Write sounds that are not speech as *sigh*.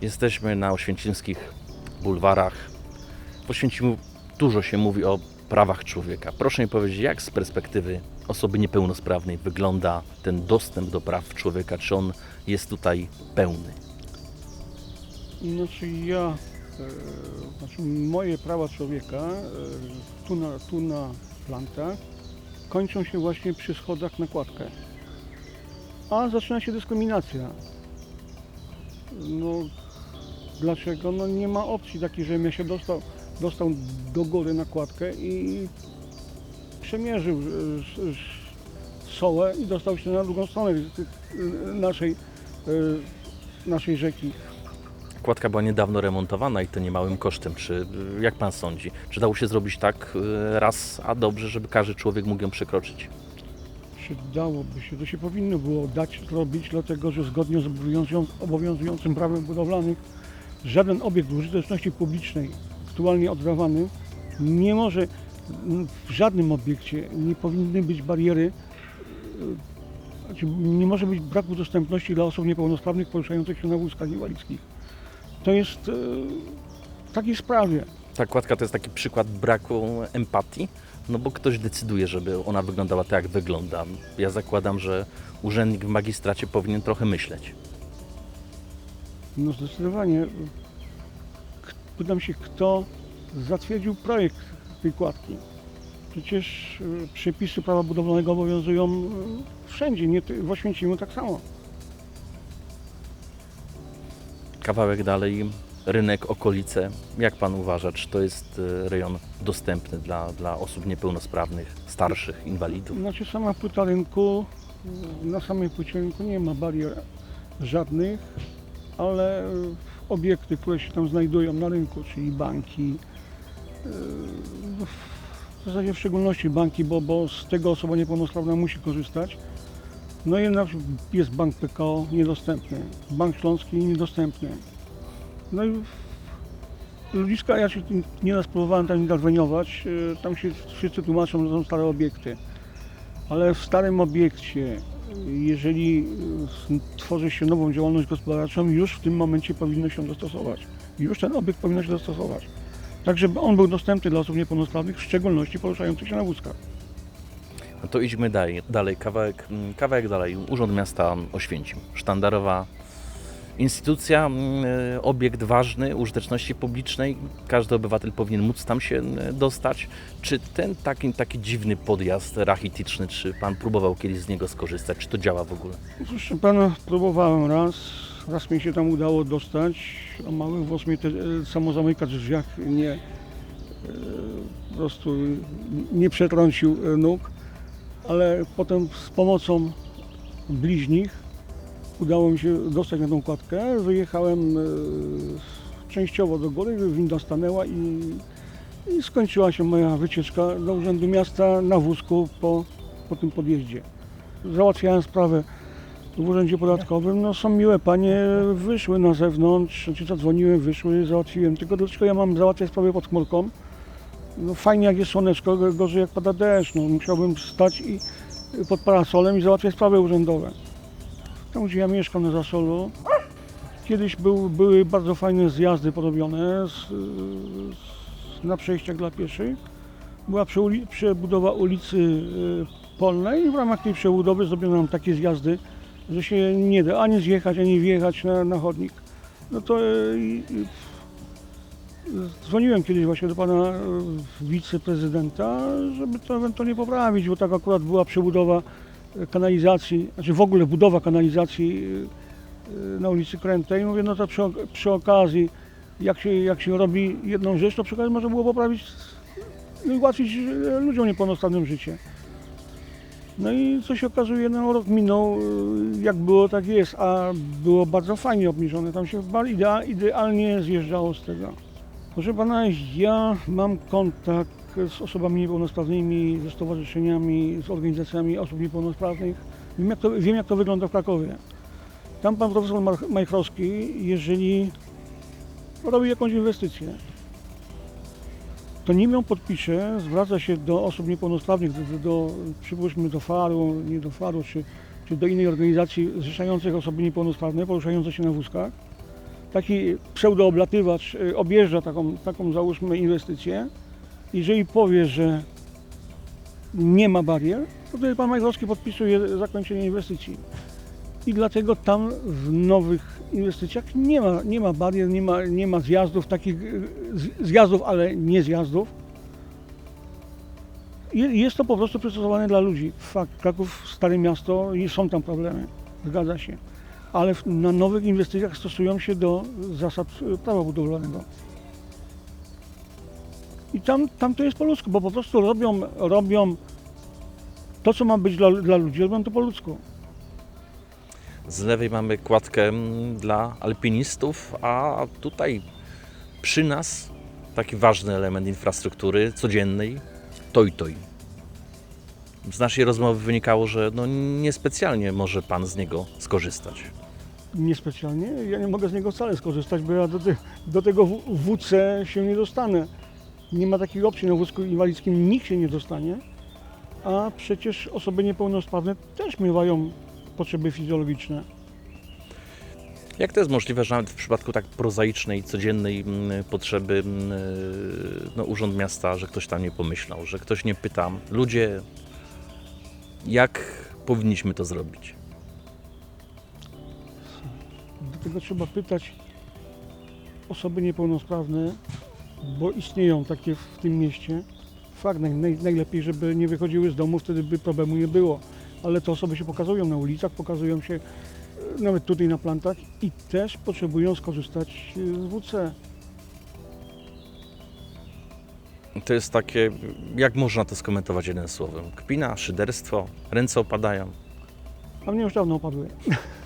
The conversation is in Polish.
Jesteśmy na oświęcimskich bulwarach. W Oświęcimiu dużo się mówi o prawach człowieka. Proszę mi powiedzieć, jak z perspektywy osoby niepełnosprawnej wygląda ten dostęp do praw człowieka? Czy on jest tutaj pełny? Znaczy ja, e, znaczy moje prawa człowieka e, tu na, tu na plantach kończą się właśnie przy schodach na kładkę. A zaczyna się dyskryminacja. No dlaczego? No nie ma opcji takiej, żebym ja się dostał, dostał do góry na kładkę i przemierzył e, sołę i dostał się na drugą stronę e, naszej, e, naszej rzeki. Kładka była niedawno remontowana i to niemałym kosztem. Czy jak pan sądzi? Czy dało się zrobić tak raz, a dobrze, żeby każdy człowiek mógł ją przekroczyć? Przydałoby się, to się powinno było dać zrobić, dlatego że zgodnie z obowiązują- obowiązującym prawem budowlanym żaden obiekt użyteczności publicznej aktualnie oddawany nie może, m, w żadnym obiekcie nie powinny być bariery, e, znaczy nie może być braku dostępności dla osób niepełnosprawnych poruszających się na wózkach inwalidzkich. To jest e, w takiej sprawie. Ta kładka to jest taki przykład braku empatii, no bo ktoś decyduje, żeby ona wyglądała tak, jak wygląda. Ja zakładam, że urzędnik w magistracie powinien trochę myśleć. No zdecydowanie. Pytam się, kto zatwierdził projekt tej kładki. Przecież y, przepisy prawa budowlanego obowiązują y, wszędzie, nie w Oświęcimiu tak samo. Kawałek dalej, rynek, okolice. Jak pan uważa, czy to jest y, rejon dostępny dla, dla osób niepełnosprawnych, starszych, inwalidów? Znaczy sama płyta rynku, na samej płycie rynku nie ma barier żadnych, ale y, obiekty, które się tam znajdują na rynku, czyli banki, y, w zasadzie w szczególności banki, bo, bo z tego osoba niepełnosprawna musi korzystać. No i jest bank PKO niedostępny, bank śląski niedostępny. No i ludziska, ja się nie raz próbowałem tam interweniować, y, tam się wszyscy tłumaczą, że są stare obiekty. Ale w starym obiekcie, jeżeli y, tworzy się nową działalność gospodarczą, już w tym momencie powinno się dostosować. Już ten obiekt powinno się dostosować. Tak, żeby on był dostępny dla osób niepełnosprawnych, w szczególności poruszających się na wózkach. No to idźmy dalej, dalej kawałek, mm, kawałek dalej. Urząd Miasta Oświęcim. Sztandarowa instytucja, mm, e, obiekt ważny użyteczności publicznej. Każdy obywatel powinien móc tam się e, dostać. Czy ten taki, taki dziwny podjazd rachityczny, czy pan próbował kiedyś z niego skorzystać? Czy to działa w ogóle? Proszę pana, próbowałem raz, raz mi się tam udało dostać, a mały włos mnie te, e, samozamykacz w drzwiach nie, po prostu nie przetrącił nóg, ale potem z pomocą bliźnich udało mi się dostać na tą kładkę. Wyjechałem e, częściowo do góry, winda stanęła i, i skończyła się moja wycieczka do Urzędu Miasta na wózku po, po tym podjeździe. Załatwiałem sprawę w urzędzie podatkowym, no są miłe panie, wyszły na zewnątrz, znaczy zadzwoniłem, wyszły, załatwiłem. Tylko dlaczego ja mam załatwiać sprawę pod chmurką? No fajnie jak jest słoneczko, gorzej jak pada deszcz, no musiałbym stać i pod parasolem i załatwiać sprawy urzędowe. Tam gdzie ja mieszkam na Zasolu, kiedyś był, były bardzo fajne zjazdy porobione z, z, na przejściach dla pieszych. Była przeuli- przebudowa ulicy y, Polnej i w ramach tej przebudowy zrobiono nam takie zjazdy, że się nie da ani zjechać, ani wjechać na, na chodnik. No to e, i- i- dzwoniłem kiedyś właśnie do pana e, wiceprezydenta, żeby to ewentualnie poprawić, bo tak akurat była przebudowa e, kanalizacji, znaczy w ogóle budowa kanalizacji e, e, na ulicy Krętej. Mówię, no to przy, przy okazji, jak się, jak się robi jedną rzecz, to przy okazji można było poprawić i ułatwić e, ludziom niepełnosprawnym życie. No i co się okazuje, no rok minął, y, jak było, tak jest, a było bardzo fajnie obniżone. Tam się idealnie zjeżdżało z tego. Proszę pana, ja mam kontakt z osobami niepełnosprawnymi, ze stowarzyszeniami, z organizacjami osób niepełnosprawnych. Wiem jak to, wiem, jak to wygląda w Krakowie. Tam pan profesor Majchrowski, jeżeli robi jakąś inwestycję, to nim ją podpisze, zwraca się do osób niepełnosprawnych, do, do, do przypuśćmy do FARU, nie do FARU, czy, czy do innej organizacji zrzeszających osoby niepełnosprawne, poruszające się na wózkach. taki pseudooblatywacz y, objeżdża taką, taką załóżmy inwestycję, jeżeli powie, że nie ma barier, to wtedy pan Majchrowski podpisuje zakończenie inwestycji. I dlatego tam w nowych inwestycjach nie ma, nie ma barier, nie ma, nie ma zjazdów, takich zjazdów, ale nie zjazdów. Je- Jest to po prostu przystosowane dla ludzi. Fakt, Kraków, stare miasto są tam problemy, zgadza się. Ale na nowych inwestycjach stosują się do zasad y, prawa budowlanego. I tam, tam to jest po ludzku, bo po prostu robią, robią to, co ma być dla, dla ludzi, robią to po ludzku. Z lewej mamy kładkę mm, dla alpinistów, a tutaj przy nas taki ważny element infrastruktury codziennej toj toj. Z naszej rozmowy wynikało, że no niespecjalnie może Pan z niego skorzystać. Niespecjalnie. Ja nie mogę z niego wcale skorzystać, bo ja do, te, do tego WC się nie dostanę. Nie ma takiej opcji. Na wózku inwalidzkim nikt się nie dostanie, a przecież osoby niepełnosprawne też miewają potrzeby fizjologiczne. Jak to jest możliwe, że nawet w przypadku tak prozaicznej, codziennej mm, potrzeby mm, no, Urząd Miasta, że ktoś tam nie pomyślał, że ktoś nie pyta, ludzie, jak powinniśmy to zrobić? Dlatego trzeba pytać osoby niepełnosprawne, bo istnieją takie w tym mieście. Fakt, naj, naj, najlepiej, żeby nie wychodziły z domu, wtedy by problemu nie było. Ale te osoby się pokazują na ulicach, pokazują się e, nawet tutaj na plantach i też potrzebują skorzystać e, z WC. To jest takie, jak można to skomentować jednym słowem? Kpina, szyderstwo, ręce opadają. A mnie już dawno opadły. *laughs*